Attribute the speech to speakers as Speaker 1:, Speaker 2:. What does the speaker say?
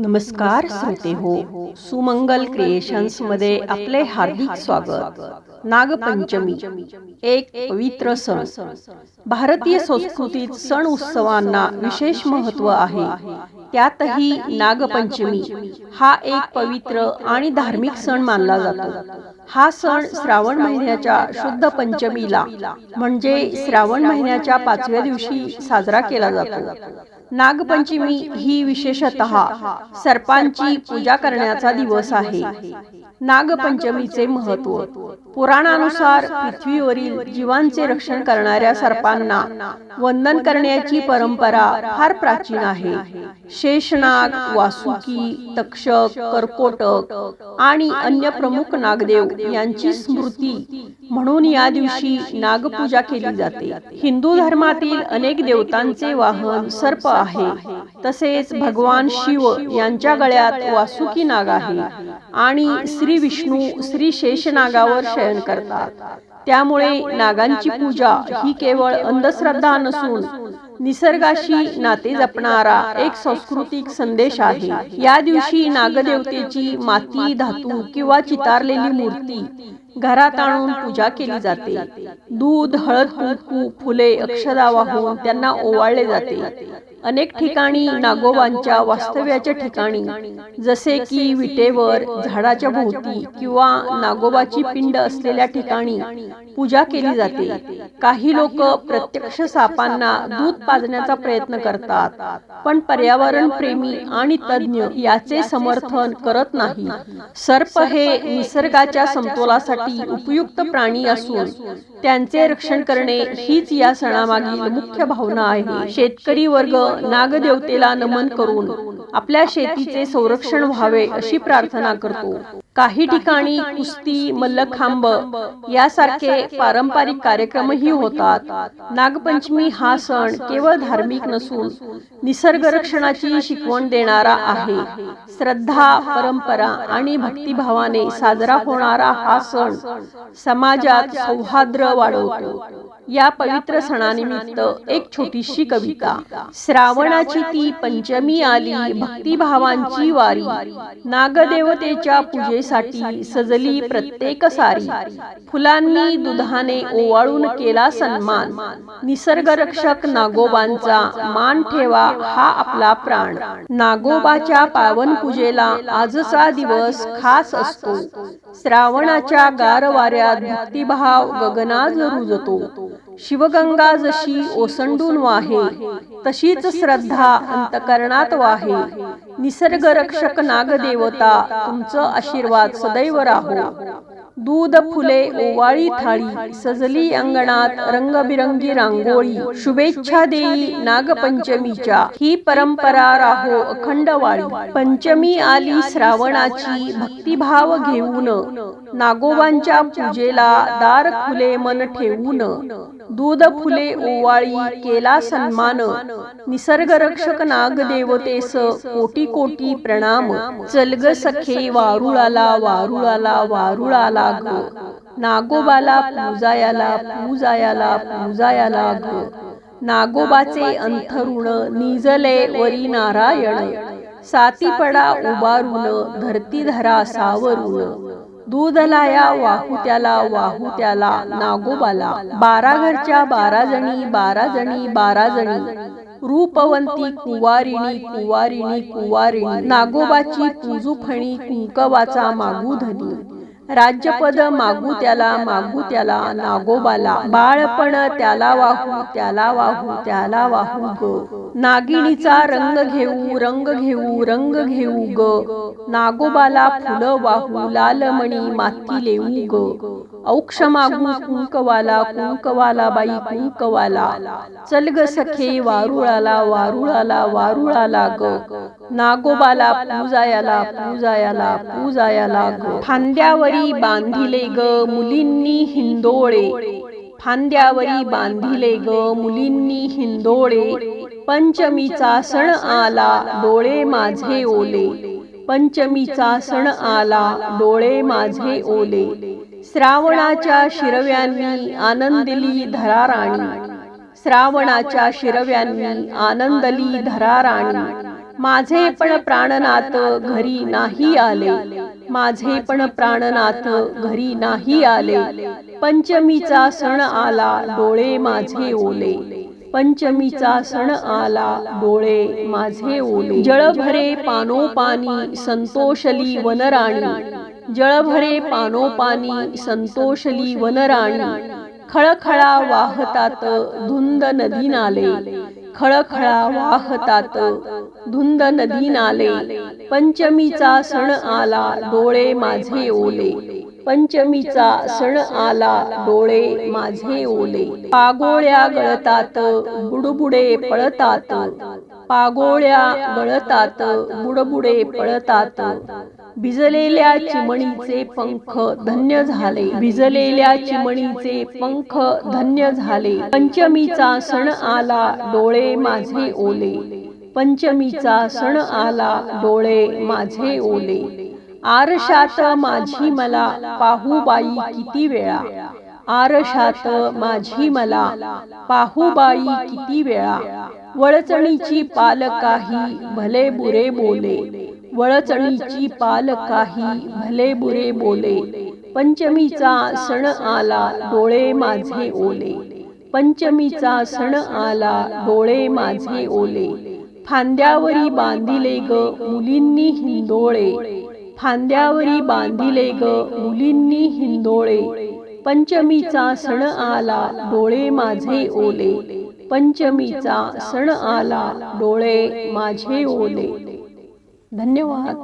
Speaker 1: नमस्कार श्रोते हो. सुमंगल क्रिएशन्समध्ये आपले हार्दिक स्वागत. नागपंचमी एक पवित्र सण. भारतीय संस्कृतीत सण उत्सवांना विशेष महत्त्व आहे. त्यातही नागपंचमी हा एक पवित्र आणि धार्मिक सण मानला जातो. हा सण श्रावण महिन्याच्या शुद्ध पंचमीला म्हणजे श्रावण महिन्याच्या पाचव्या दिवशी साजरा केला जातो. नागपंचमी ही विशेषतः सर्पांची पूजा करण्याचा दिवस आहे. नागपंचमीचे महत्त्व पुराणानुसार पृथ्वीवरील जीवांचे रक्षण करणाऱ्या सर्पांना वंदन करण्याची परंपरा फार प्राचीन आहे. शेषनाग वासुकी तक्षक कर्कोटक आणि अन्य प्रमुख नागदेव यांची स्मृती म्हणून या दिवशी नागपूजा केली जाते. हिंदू धर्मातील अनेक देवतांचे वाहन सर्प आहे. तसेच भगवान शिव यांच्या गळ्यात वासुकी नाग आहे. आणि श्री विष्णू श्री शेषनागावर शयन करतात. त्यामुळे नागांची पूजा ही केवळ अंधश्रद्धा नसून निसर्गाशी नाते जपणारा एक सांस्कृतिक संदेश आहे. या दिवशी नागदेवतेची माती धातू किंवा चितारलेली मूर्ती. घरात आणून पूजा केली जाते. दूध हळद कुंकू फुले अक्षदा वाहून त्यांना ओवाळले जाते. अनेक ठिकाणी नागोबांच्या वास्तव्याच्या ठिकाणी जसे की विटेवर झाडाच्या भोवती किंवा नागोबाची पिंड असलेल्या ठिकाणी पूजा केली जाते. काही लोक प्रत्यक्ष सापांना दूध पाजण्याचा प्रयत्न करतात. पण पर्यावरण प्रेमी आणि तज्ञ याचे समर्थन करत नाही. सर्प हे निसर्गाच्या समतोलासाठी उपयुक्त प्राणी असून त्यांचे रक्षण करणे हीच या सणामागील मुख्य भावना आहे. शेतकरी वर्ग नागदेवतेला नमन करून आपल्या शेतीचे संरक्षण व्हावे अशी प्रार्थना करतो. काही ठिकाणी कुस्ती मल्लखांब यासारखे पारंपरिक कार्यक्रमही होतात. नागपंचमी हा सण केवळ धार्मिक नसून निसर्ग रक्षणाची शिकवण देणारा आहे. श्रद्धा परंपरा आणि भक्तिभावाने साजरा होणारा हा सण समाजात सौहार्द वाढवतो. या पवित्र सणानिमित्त एक छोटीशी कविता. श्रावणाची ती पंचमी आली भक्तिभावांची वारी. नागदेवतेच्या पूजेसाठी सजली प्रत्येक सारी. फुलांनी दुधाने ओवाळून केला सन्मान. निसर्ग रक्षक नागोबांचा मान ठेवा हा आपला प्राण. नागोबाच्या पावन पूजेला आजचा दिवस खास असतो. श्रावणाच्या गार वाऱ्यात भक्तिभाव गगनाज रुजतो. शिवगंगा जशी ओसंडून वाहे तशीच श्रद्धा अंतकरणात वाहे. निसर्ग रक्षक नागदेवता तुमचं आशीर्वाद सदैव राहो. दूध फुले ओवाळी थाळी सजली अंगणात रंगबिरंगी रांगोळी शुभेच्छा देई नागपंचमीच्या. ही परंपरा राहो अखंड वाळी. पंचमी आली श्रावणाची भक्तिभाव घेऊन. नागोबांच्या पूजेला दार खुले मन ठेवून. दूध फुले ओवाळी केला सन्मान. निसर्ग रक्षक नागदेवतेस कोटी कोटी प्रणाम. चलग सखे वारुळाला वारुळाला वारुळाला ग नागोबाला पूजायाला पूजायाला पूजायाला ग नागोबाचे अंथरुण निजले वरी नारायण. साती पडा उभारून धरती धरा सावरून. दूधलाया वाहुत्याला वाहुत्याला नागोबाला. बारा घरच्या बारा जणी बारा जणी बारा जणी. रूपवंती कुवारिणी कुवारिणी कुवारिणी. नागोबाची पूजू फणी कुंकवाचा मागू धनी राज्यपद मागू त्याला मागू त्याला नागोबाला. बाळपण त्याला वाहू त्याला वाहू त्याला वाहू ग. नागिणीचा रंग घेऊ रंग घेऊ रंग घेऊ ग. नागोबाला फुलं वाहू लालमणी माती लेऊ ग. औक्ष मागू कुंकवाला कुंकवाला बाई कुंकवाला. चल ग सखे वारुळाला वारुळाला वारुळाला ग. नागोबाला पूजायाला पूजायाला पूजायाला ग. फांद्यावरी बांधिले ग मुलींनी हिंदोळे. फांद्यावरी बांधिले ग मुलींनी हिंदोळे. पंचमीचा सण आला डोळे माझे ओले. पंचमीचा सण आला डोळे माझे ओले. श्रावणाच्या शिरव्यांनी आनंदिली धरा राणी श्रावणाच्या शिरव्यांनी आनंदली धरा राणी माझे पण प्राणनाथ घरी नाही आले. माझे पण प्राणनाथ घरी नाही आले. पंचमीचा सण आला डोळे माझे ओले. पंचमीचा सण आला डोळे माझे ओले. जळभरे पानोपानी संतोषली वनराणी. जळभरे पानोपानी संतोषली वनराणी. खळखळा वाहतात धुंद नदी नाले खळखळा वाहतात धुंद नदी नाले पंचमीचा सण आला डोळे माझे ओले. पंचमीचा सण आला डोळे माझे ओले. पागोळ्या गळतात बुडबुडे पळतात. पागोळ्या गळतात बुडबुडे पळतात. भिजलेल्या चिमणीचे पंख धन्य झाले. भिजलेल्या चिमणीचे पंख धन्य झाले. पंचमीचा सण आला डोळे माझे ओले. पंचमीचा सण आला डोळे माझे ओले. आरशात माझी मला पाहूबाई किती वेळा. आरशात माझी मला पाहूबाई किती वेळा. वळचणीची पाल काही भले बुरे बोले. वळचणीची पाल काही भले बुरे बोले. पंचमीचा सण आला डोळे माझे ओले. पंचमीचा सण आला डोळे माझे ओले. फांद्यावरी बांधिले ग मुलींनी हिंदोळे. फांद्यावरी बांधिले ग मुलींनी हिंदोळे. पंचमीचा सण आला डोळे माझे ओले. पंचमीचा सण आला डोळे माझे ओले. धन्यवाद.